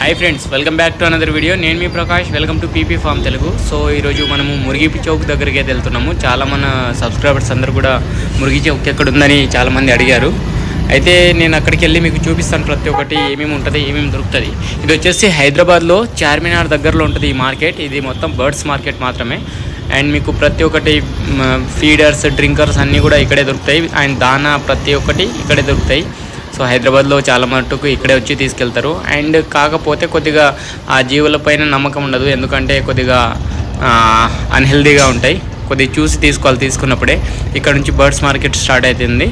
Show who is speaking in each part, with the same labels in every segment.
Speaker 1: Hi friends welcome back to another video నేను మీ Prakash welcome to PP farm Telugu so ఈరోజు మనము మురిగి చౌక్ దగ్గరికి అయితే వెళ్తున్నాము. చాలా మన సబ్స్క్రైబర్స్ అందరూ కూడా మురిగి చౌక్ ఎక్కడ ఉందని చాలామంది అడిగారు. అయితే నేను అక్కడికి వెళ్ళి మీకు చూపిస్తాను ప్రతి ఒక్కటి ఏమేమి ఉంటుంది ఏమేమి దొరుకుతుంది. ఇది వచ్చేసి హైదరాబాద్లో చార్మినార్ దగ్గరలో ఉంటుంది ఈ మార్కెట్. ఇది మొత్తం బర్డ్స్ మార్కెట్ మాత్రమే. అండ్ మీకు ప్రతి ఒక్కటి ఫీడర్స్ డ్రింకర్స్ అన్నీ కూడా ఇక్కడే దొరుకుతాయి. అండ్ దానా ప్రతి ఒక్కటి ఇక్కడే దొరుకుతాయి. సో హైదరాబాద్లో చాలా మటుకు ఇక్కడే వచ్చి తీసుకెళ్తారు. అండ్ కాకపోతే కొద్దిగా ఆ జీవుల పైన నమ్మకం ఉండదు. ఎందుకంటే కొద్దిగా అన్హెల్దీగా ఉంటాయి. కొద్దిగా చూసి తీసుకోవాలి తీసుకున్నప్పుడే. ఇక్కడ నుంచి బర్డ్స్ మార్కెట్ స్టార్ట్ అవుతుంది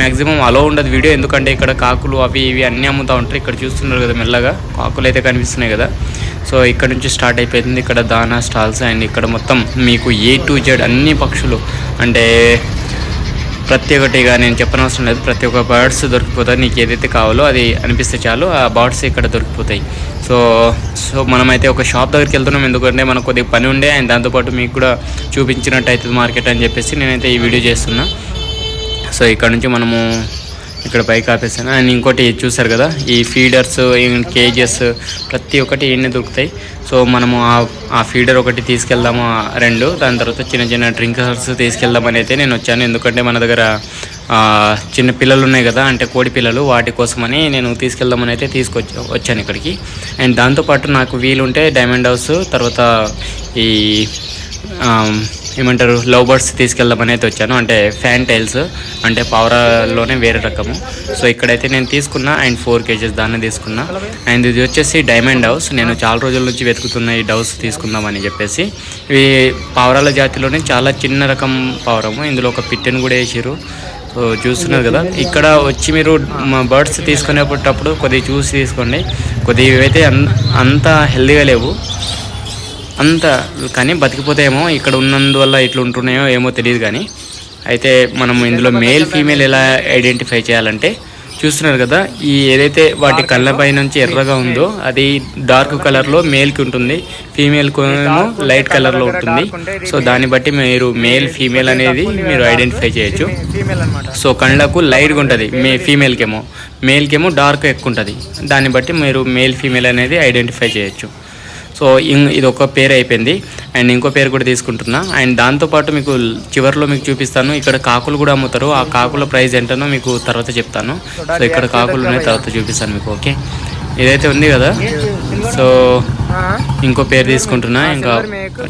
Speaker 1: మ్యాక్సిమం అలో ఉండదు వీడియో. ఎందుకంటే ఇక్కడ కాకులు అవి ఇవి అన్నీ అమ్ముతూ ఉంటారు. ఇక్కడ చూస్తున్నారు కదా మెల్లగా. కాకులు అయితే కనిపిస్తున్నాయి కదా. సో ఇక్కడ నుంచి స్టార్ట్ అయిపోయింది. ఇక్కడ దానా స్టాల్స్ అండ్ ఇక్కడ మొత్తం మీకు ఏ టు జెడ్ అన్ని పక్షులు. అంటే ప్రతి ఒక్కటిగా నేను చెప్పనవసరం లేదు. ప్రతి ఒక్క బర్డ్స్ దొరికిపోతాయి. నీకు ఏదైతే కావాలో అది అనిపిస్తే చాలు. ఆ బర్డ్స్ ఇక్కడ దొరికిపోతాయి. సో సో మనమైతే ఒక షాప్ దగ్గరికి వెళ్తున్నాం. ఎందుకంటే మనకు కొద్దిగా పని ఉండే. అండ్ దాంతోపాటు మీకు కూడా చూపించినట్టు అవుతుంది మార్కెట్ అని చెప్పేసి నేనైతే ఈ వీడియో చేస్తున్నా. సో ఇక్కడ నుంచి మనము ఇక్కడ బైక్ ఆపేసాను. అండ్ ఇంకోటి చూసారు కదా ఈ ఫీడర్స్ కేజెస్ ప్రతి ఒక్కటి ఎన్ని దొరుకుతాయి. సో మనము ఆ ఫీడర్ ఒకటి తీసుకెళ్దాము రెండు. దాని తర్వాత చిన్న చిన్న డ్రింకర్స్ తీసుకెళ్దామని అయితే నేను వచ్చాను. ఎందుకంటే మన దగ్గర చిన్న పిల్లలు ఉన్నాయి కదా అంటే కోడి పిల్లలు వాటి కోసమని నేను తీసుకెళ్దామని అయితే తీసుకొచ్చి వచ్చాను ఇక్కడికి. అండ్ దాంతోపాటు నాకు వీలుంటే డైమండ్ హౌస్ తర్వాత ఈ ఏమంటారు లవ్ బర్డ్స్ తీసుకెళ్దామని అయితే వచ్చాను. అంటే ఫ్యాన్ టైల్స్ అంటే పవరాలోనే వేరే రకము. సో ఇక్కడైతే నేను తీసుకున్నా అండ్ ఫోర్ కేజెస్ దాన్ని తీసుకున్నా. అండ్ ఇది వచ్చేసి డైమండ్ హౌస్ నేను చాలా రోజుల నుంచి వెతుకుతున్న ఈ డౌస్ తీసుకుందామని చెప్పేసి. ఇవి పావురాల జాతిలోనే చాలా చిన్న రకం పావురము. ఇందులో ఒక పిట్టెను కూడా వేసారు సో చూస్తున్నారు కదా. ఇక్కడ వచ్చి మీరు బర్డ్స్ తీసుకునేటప్పుడు కొద్దిగా చూసి తీసుకోండి. కొద్దిగా ఇవైతే అంత హెల్దీగా లేవు. అంత కానీ బతికిపోతాయేమో ఇక్కడ ఉన్నందువల్ల ఇట్లా ఉంటున్నాయో ఏమో తెలియదు కానీ అయితే మనం ఇందులో మేల్ ఫీమేల్ ఎలా ఐడెంటిఫై చేయాలంటే చూస్తున్నారు కదా ఈ ఏదైతే వాటి కళ్ళపై నుంచి ఎర్రగా ఉందో అది డార్క్ కలర్లో మేల్కి ఉంటుంది. ఫీమేల్కి లైట్ కలర్లో ఉంటుంది. సో దాన్ని బట్టి మీరు మేల్ ఫీమేల్ అనేది మీరు ఐడెంటిఫై చేయొచ్చు. సో కళ్ళకు లైట్గా ఉంటుంది. మే ఫీమేల్కేమో మేల్కేమో డార్క్ ఎక్కువ ఉంటుంది దాన్ని బట్టి మీరు మేల్ ఫీమేల్ అనేది ఐడెంటిఫై చేయొచ్చు. సో ఇది ఒక పేరు అయిపోయింది. అండ్ ఇంకో పేరు కూడా తీసుకుంటున్నా. అండ్ దాంతోపాటు మీకు చివరిలో మీకు చూపిస్తాను. ఇక్కడ కాకులు కూడా అమ్ముతారు. ఆ కాకుల ప్రైస్ ఏంటనో మీకు తర్వాత చెప్తాను. సో ఇక్కడ కాకులు ఉన్నాయి తర్వాత చూపిస్తాను మీకు ఓకే? ఇదైతే ఉంది కదా? సో ఇంకో పేరు తీసుకుంటున్నా. ఇంకా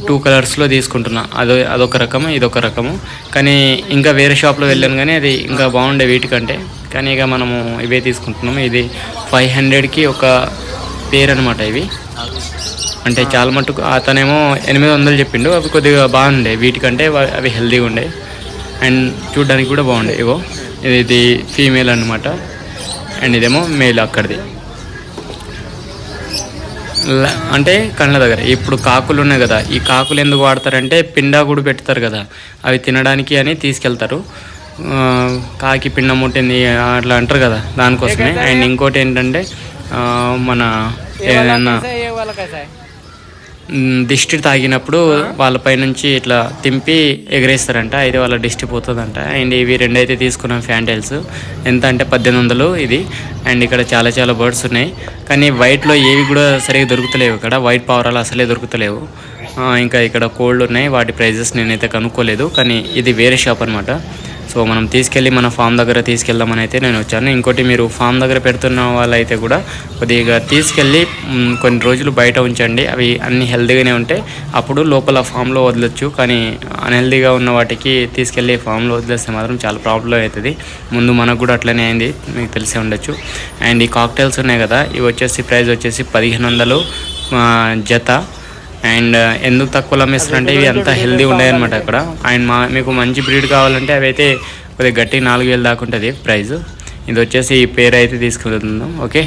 Speaker 1: టూ కలర్స్లో తీసుకుంటున్నా. అదో అదొక రకము ఇదొక రకము. కానీ ఇంకా వేరే షాప్లో వెళ్ళాను కానీ అది ఇంకా బాగుండే వీటికంటే. కానీ ఇక మనము ఇవే తీసుకుంటున్నాము. ఇది ఫైవ్ హండ్రెడ్కి ఒక పేరు అనమాట ఇవి. అంటే చాలా మటుకు అతనేమో ఎనిమిది వందలు చెప్పిండు అవి కొద్దిగా బాగుండే. వీటికంటే అవి హెల్తీగా ఉండే. అండ్ చూడడానికి కూడా బాగుండే. ఇవో ఇది ఇది ఫీమేల్ అనమాట అండ్ ఇదేమో మేల్ అక్కడిది. అంటే కళ్ళ దగ్గర. ఇప్పుడు కాకులు ఉన్నాయి కదా ఈ కాకులు ఎందుకు వాడతారంటే పిండా కూడా పెడతారు కదా. అవి తినడానికి అని తీసుకెళ్తారు. కాకి పిండ ముట్టింది అట్లా అంటారు కదా దానికోసమే. అండ్ ఇంకోటి ఏంటంటే మన ఏదైనా దిష్టి తాగినప్పుడు వాళ్ళపై నుంచి ఇట్లా తింపి ఎగరేస్తారంట. అయితే వాళ్ళ దిష్టి పోతుందంట. అండ్ ఇవి రెండైతే తీసుకున్నాం ఫ్యాంటైల్స్ ఎంత అంటే పద్దెనిమిది వందలు ఇది. అండ్ ఇక్కడ చాలా చాలా బర్డ్స్ ఉన్నాయి. కానీ వైట్లో ఏవి కూడా సరిగా దొరుకుతలేవు ఇక్కడ. వైట్ పవరాలు అసలే దొరుకుతలేవు. ఇంకా ఇక్కడ కోల్డ్ ఉన్నాయి. వాటి ప్రైజెస్ నేనైతే కనుక్కోలేదు. కానీ ఇది వేరే షాప్ అనమాట సో మనం తీసుకెళ్ళి మన ఫామ్ దగ్గర తీసుకెళ్దామని అయితే నేను వచ్చాను. ఇంకోటి మీరు ఫామ్ దగ్గర పెడుతున్న వాళ్ళైతే కూడా కొద్దిగా తీసుకెళ్ళి కొన్ని రోజులు బయట ఉంచండి. అవి అన్ని హెల్తీగానే ఉంటాయి అప్పుడు లోపల ఫామ్లో వదలొచ్చు. కానీ అన్హెల్దీగా ఉన్న వాటికి తీసుకెళ్ళి ఫామ్లో వదిలేస్తే మాత్రం చాలా ప్రాబ్లం అవుతుంది. ముందు మనకు కూడా అట్లనే అయింది మీకు తెలిసే ఉండొచ్చు. అండ్ ఈ కాక్టైల్స్ ఉన్నాయి కదా ఇవి వచ్చేసి ప్రైస్ వచ్చేసి పదిహేను వందలు. జత. అండ్ ఎందుకు తక్కువలో అమ్మేస్తారంటే ఇవి అంత హెల్దీ ఉన్నాయన్నమాట అక్కడ. అండ్ మా మీకు మంచి బ్రీడ్ కావాలంటే అవి అయితే కొద్దిగా గట్టి నాలుగు వేలు దాకా ఉంటుంది ప్రైస్ ఇది వచ్చేసి ఈ పేరు అయితే తీసుకెళ్తున్నాం. ఓకే